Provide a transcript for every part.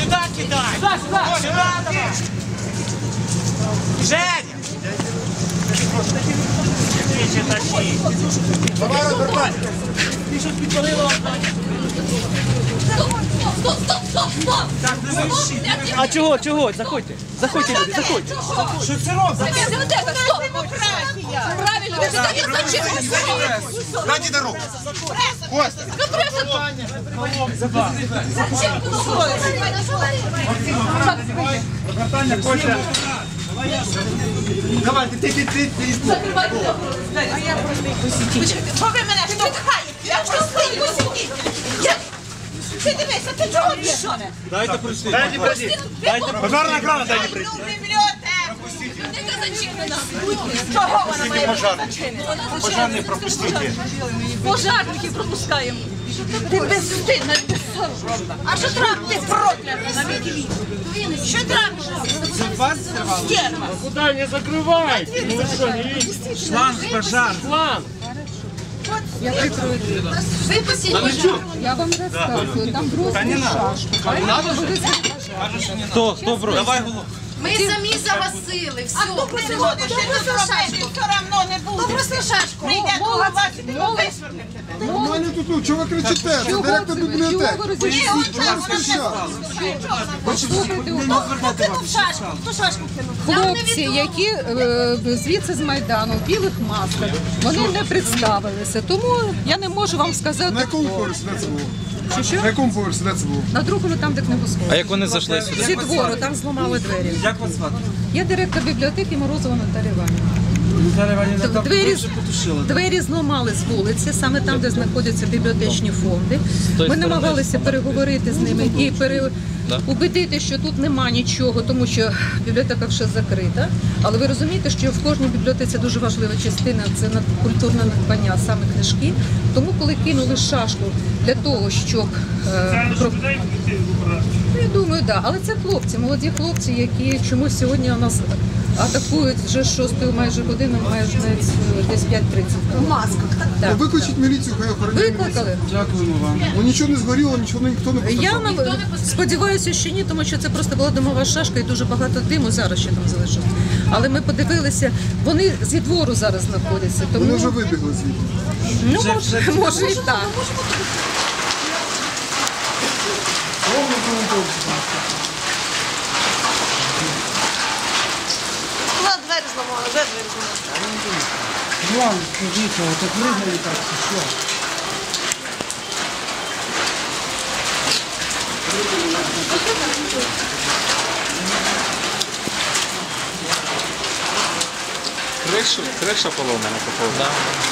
Сюда кидай! Сюда, сюда! Сюда давай! Женя! Двічі тащи. Давай розвертай. Ти щось підпалила? Стоп, стоп, стоп, стоп, стоп! Так, не вищи. А чого, чого? Заходьте, заходьте, люди, заходьте. Що це робить? Це стоп! Правильно, ви сюди не зачем? Дайте дорогу. Костя. Розвертання, Костя. Давай, ти, ти, ти, ти, ти. Що ви мене штовхаєте? Я що стою сидіти? Я... Ти дивися, ти чого пішов? Дайте пройти. Пожарна охрана, дайте пройти. Людина зачинена. Чого вона має бути зачинена? Зачинена. пропустите. Пожарників пропускаємо. Ти безстидна, безсоромна. А що трапити проклята на віки? Що трапити? Це вас зірвало? Стерва. Куда не закрывайте? Ну вы что, не видите? Шланг пожар. План. Ви посідіть. Я вам розказую, там бросили шашку. Хто, хто бросил? Давай голову. Ми самі загасили. Все. А хто просив шашку? Все одно не буде. Хто просив шашку? Прийде вас і тебе. Тут, ну, чого ви кричите? Це директор бібліотеки. чого ви хлопці, які е, звідси з Майдану, в білих масках, вони не представилися. Тому я не можу вам На сказати, якому хто. поверсі де це було? Що, що? На якому поверсі де це було? На другому там, де книгосхові. А як вони зайшли сюди? Зі двору, там зламали двері. Як вас звати? Я директор бібліотеки Морозова Наталія Іванівна. Двері, двері зламали з вулиці, саме там, де знаходяться бібліотечні фонди. Ми намагалися переговорити з ними і пере... убедити, що тут нема нічого, тому що бібліотека ще закрита. Але ви розумієте, що в кожній бібліотеці дуже важлива частина це над- культурне надбання, саме книжки. Тому, коли кинули шашку для того, щоб е, про- Ну, я думаю, так. Але це хлопці, молоді хлопці, які чомусь сьогодні у нас атакують вже з 6 майже години, майже навіть десь 5.30. В масках. Так. Викличіть міліцію, хай охороняє. Викликали. Дякуємо вам. Ну нічого не згоріло, нічого ніхто не Я постраждав. нам сподіваюся, що ні, тому що це просто була димова шашка і дуже багато диму зараз ще там залишилось. Але ми подивилися, вони зі двору зараз знаходяться. Тому Вони вже вибігли звідти. ну, може, може і так. Куди зламали? Де двері зламали? Іван, скажіть, а так вигнали так, чи що? Криша, криша поломана, походу. Да.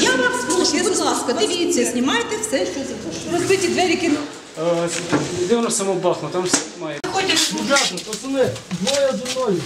Я вам прошу, будь ласка, дивіться, знімайте все, що захочете. Розбиті двері кіно. Е, де воно само бахну, там все має. Ходять. Ужасно, пацани, двоє одиною.